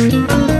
Música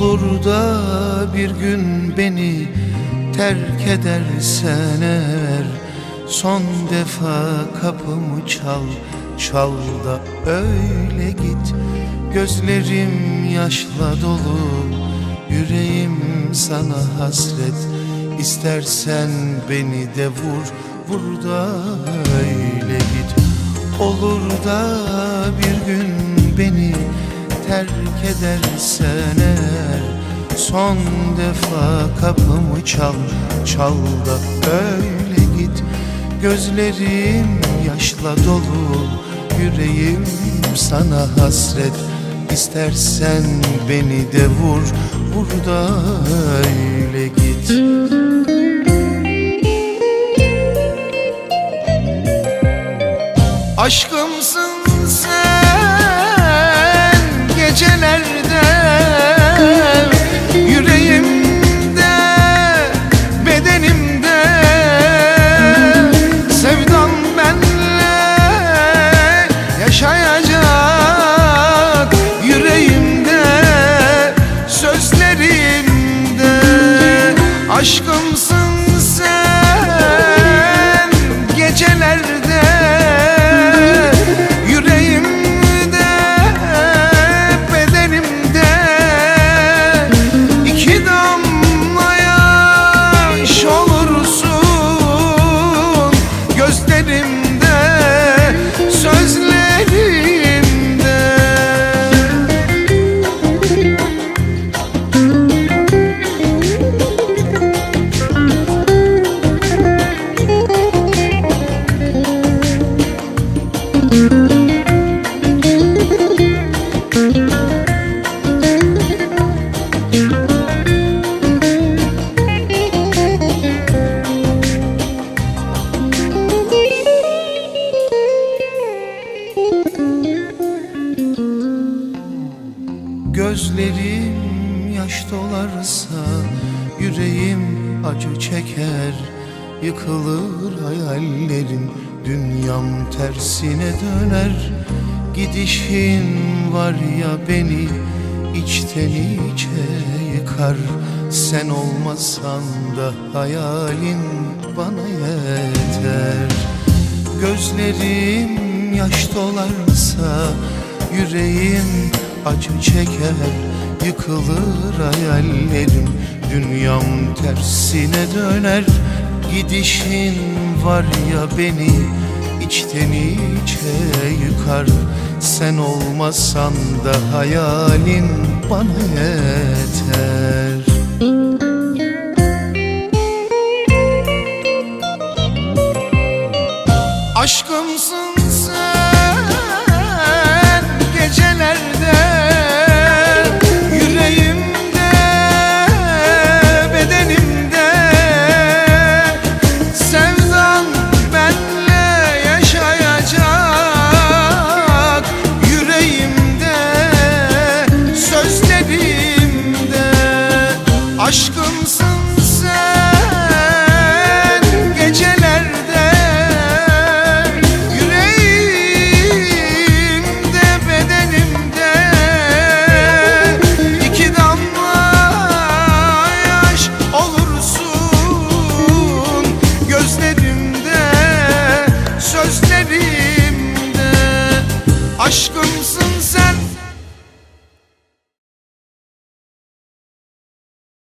olur da bir gün beni terk edersen eğer. Son defa kapımı çal, çal da öyle git. Gözlerim yaşla dolu, yüreğim sana hasret. İstersen beni de vur, vur da öyle git. Olur da bir gün beni terk edersen eğer Son defa kapımı çal, çal da öyle git. Gözlerim yaşla dolu, yüreğim sana hasret. İstersen beni de vur, vur da öyle git. Aşkımsın Aşkımsın sen Gözlerim yaş dolarsa Yüreğim acı çeker. Yıkılır hayallerim Dünyam tersine döner. Gidişin var ya beni içten içe yıkar. Sen olmasan da hayalin bana yeter. Gözlerim yaş dolarsa Yüreğim acı çeker Yıkılır hayallerim. Dünyam tersine döner Gidişin var ya beni içten içe yıkar. Sen olmasan da hayalin bana yeter. Aşkımsın gözlerimde. Aşkımsın